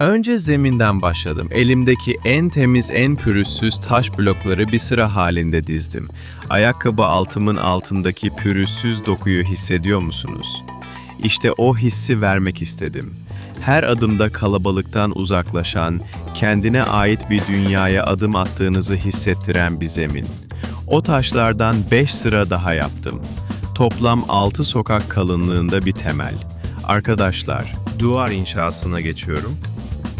Önce zeminden başladım. Elimdeki en temiz, en pürüzsüz taş blokları bir sıra halinde dizdim. Ayakkabı altımın altındaki pürüzsüz dokuyu hissediyor musunuz? İşte o hissi vermek istedim. Her adımda kalabalıktan uzaklaşan, kendine ait bir dünyaya adım attığınızı hissettiren bir zemin. O taşlardan 5 sıra daha yaptım. Toplam 6 sokak kalınlığında bir temel. Arkadaşlar, duvar inşasına geçiyorum.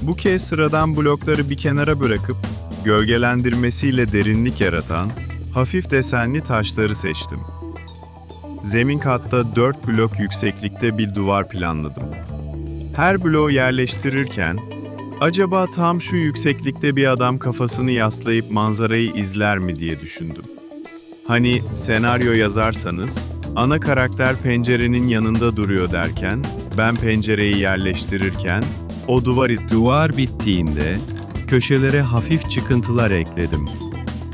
Bu kez sıradan blokları bir kenara bırakıp gölgelendirmesiyle derinlik yaratan hafif desenli taşları seçtim. Zemin katta 4 blok yükseklikte bir duvar planladım. Her bloğu yerleştirirken acaba tam şu yükseklikte bir adam kafasını yaslayıp manzarayı izler mi diye düşündüm. Hani senaryo yazarsanız ana karakter pencerenin yanında duruyor derken ben pencereyi yerleştirirken o duvar duvar bittiğinde köşelere hafif çıkıntılar ekledim.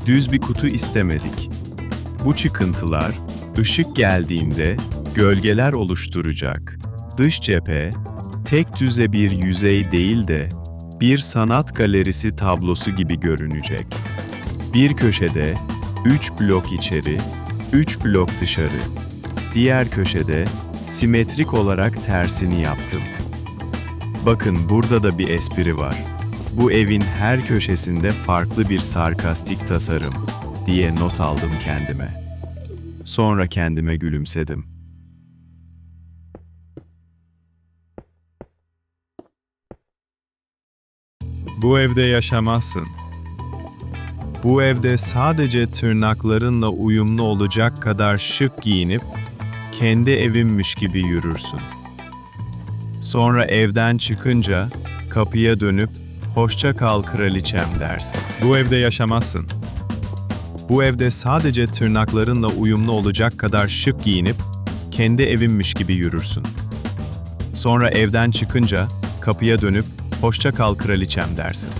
Düz bir kutu istemedik. Bu çıkıntılar ışık geldiğinde gölgeler oluşturacak. Dış cephe tek düze bir yüzey değil de bir sanat galerisi tablosu gibi görünecek. Bir köşede 3 blok içeri, 3 blok dışarı. Diğer köşede simetrik olarak tersini yaptım. Bakın burada da bir espri var. Bu evin her köşesinde farklı bir sarkastik tasarım diye not aldım kendime. Sonra kendime gülümsedim. Bu evde yaşamazsın. Bu evde sadece tırnaklarınla uyumlu olacak kadar şık giyinip kendi evinmiş gibi yürürsün. Sonra evden çıkınca kapıya dönüp hoşça kal kraliçem dersin. Bu evde yaşamazsın. Bu evde sadece tırnaklarınla uyumlu olacak kadar şık giyinip kendi evinmiş gibi yürürsün. Sonra evden çıkınca kapıya dönüp hoşça kal kraliçem dersin.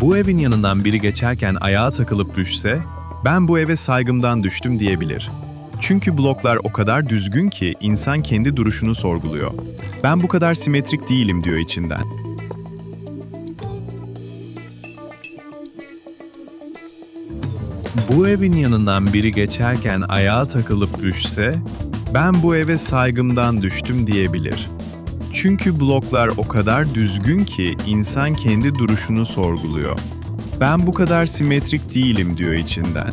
Bu evin yanından biri geçerken ayağa takılıp düşse, ben bu eve saygımdan düştüm diyebilir. Çünkü bloklar o kadar düzgün ki insan kendi duruşunu sorguluyor. Ben bu kadar simetrik değilim diyor içinden. Bu evin yanından biri geçerken ayağa takılıp düşse, ben bu eve saygımdan düştüm diyebilir. Çünkü bloklar o kadar düzgün ki insan kendi duruşunu sorguluyor. Ben bu kadar simetrik değilim diyor içinden.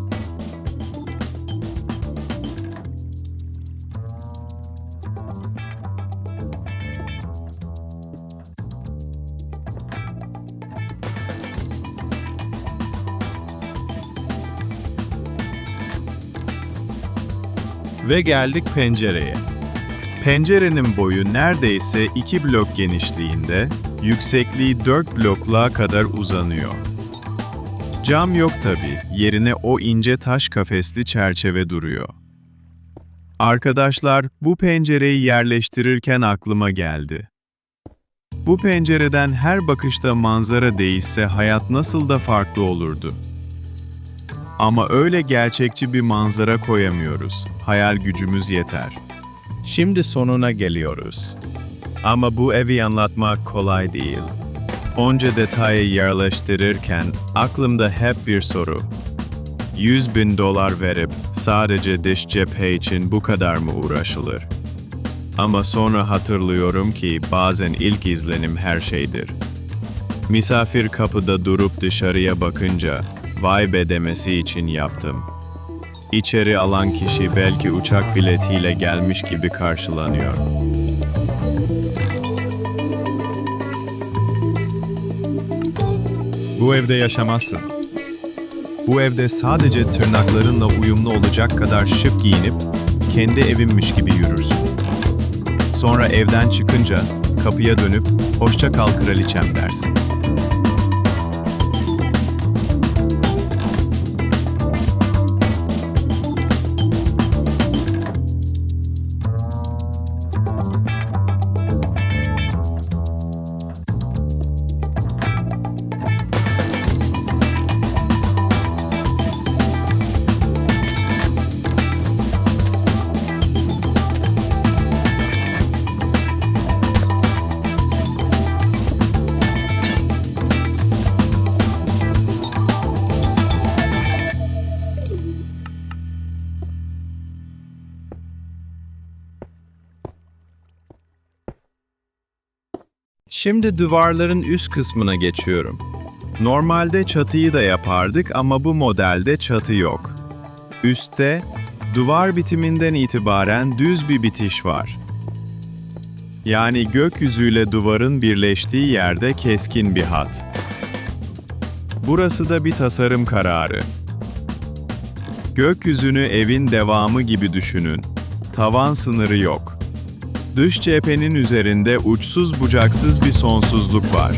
Ve geldik pencereye. Pencerenin boyu neredeyse 2 blok genişliğinde, yüksekliği 4 blokluğa kadar uzanıyor. Cam yok tabi, yerine o ince taş kafesli çerçeve duruyor. Arkadaşlar, bu pencereyi yerleştirirken aklıma geldi. Bu pencereden her bakışta manzara değişse hayat nasıl da farklı olurdu. Ama öyle gerçekçi bir manzara koyamıyoruz. Hayal gücümüz yeter. Şimdi sonuna geliyoruz. Ama bu evi anlatmak kolay değil. Onca detayı yerleştirirken aklımda hep bir soru. 100 bin dolar verip sadece dış cephe için bu kadar mı uğraşılır? Ama sonra hatırlıyorum ki bazen ilk izlenim her şeydir. Misafir kapıda durup dışarıya bakınca vay be demesi için yaptım. İçeri alan kişi belki uçak biletiyle gelmiş gibi karşılanıyor. Bu evde yaşamazsın. Bu evde sadece tırnaklarınla uyumlu olacak kadar şık giyinip kendi evinmiş gibi yürürsün. Sonra evden çıkınca kapıya dönüp hoşça kal kraliçem dersin. Şimdi duvarların üst kısmına geçiyorum. Normalde çatıyı da yapardık ama bu modelde çatı yok. Üstte duvar bitiminden itibaren düz bir bitiş var. Yani gökyüzüyle duvarın birleştiği yerde keskin bir hat. Burası da bir tasarım kararı. Gökyüzünü evin devamı gibi düşünün. Tavan sınırı yok. Dış cephenin üzerinde uçsuz bucaksız bir sonsuzluk var.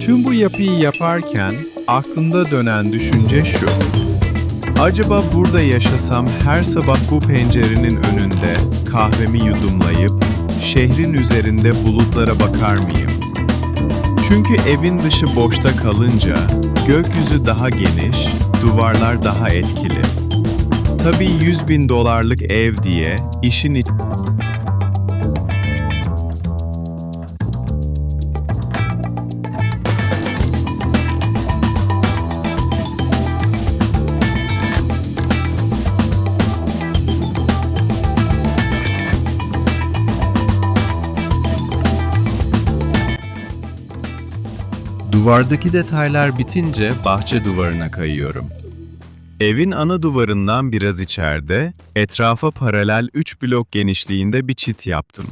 Tüm bu yapıyı yaparken aklımda dönen düşünce şu. Acaba burada yaşasam her sabah bu pencerenin önünde kahvemi yudumlayıp şehrin üzerinde bulutlara bakar mıyım? Çünkü evin dışı boşta kalınca gökyüzü daha geniş, duvarlar daha etkili. Tabii 100 bin dolarlık ev diye işin iç... Duvardaki detaylar bitince bahçe duvarına kayıyorum. Evin ana duvarından biraz içeride, etrafa paralel 3 blok genişliğinde bir çit yaptım.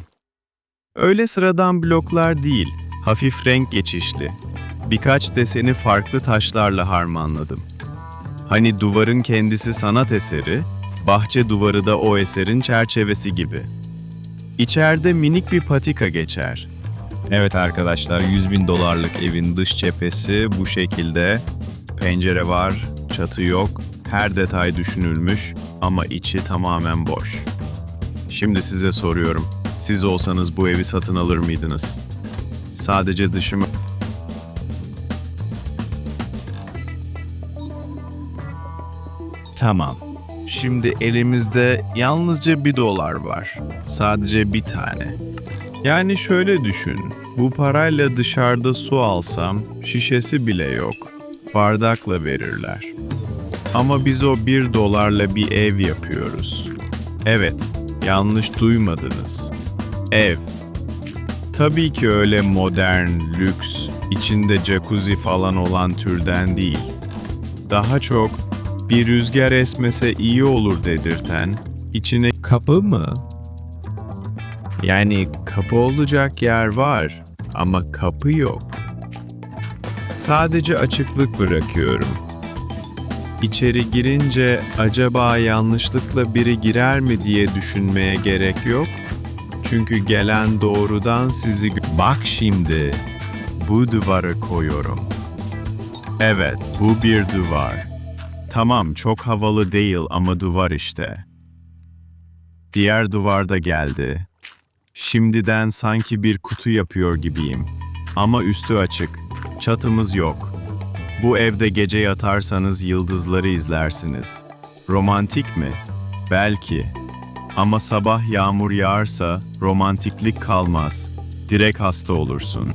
Öyle sıradan bloklar değil, hafif renk geçişli. Birkaç deseni farklı taşlarla harmanladım. Hani duvarın kendisi sanat eseri, bahçe duvarı da o eserin çerçevesi gibi. İçeride minik bir patika geçer. Evet arkadaşlar 100 bin dolarlık evin dış cephesi bu şekilde. Pencere var, çatı yok, her detay düşünülmüş ama içi tamamen boş. Şimdi size soruyorum. Siz olsanız bu evi satın alır mıydınız? Sadece dışı mı? Tamam. Şimdi elimizde yalnızca bir dolar var. Sadece bir tane. Yani şöyle düşün. Bu parayla dışarıda su alsam şişesi bile yok. Bardakla verirler. Ama biz o bir dolarla bir ev yapıyoruz. Evet, yanlış duymadınız. Ev. Tabii ki öyle modern, lüks, içinde jacuzzi falan olan türden değil. Daha çok bir rüzgar esmese iyi olur dedirten, içine kapı mı? Yani kapı olacak yer var ama kapı yok. Sadece açıklık bırakıyorum. İçeri girince acaba yanlışlıkla biri girer mi diye düşünmeye gerek yok. Çünkü gelen doğrudan sizi... Bak şimdi, bu duvarı koyuyorum. Evet, bu bir duvar. Tamam, çok havalı değil ama duvar işte. Diğer duvar da geldi. Şimdiden sanki bir kutu yapıyor gibiyim. Ama üstü açık. Çatımız yok. Bu evde gece yatarsanız yıldızları izlersiniz. Romantik mi? Belki. Ama sabah yağmur yağarsa romantiklik kalmaz. Direkt hasta olursun.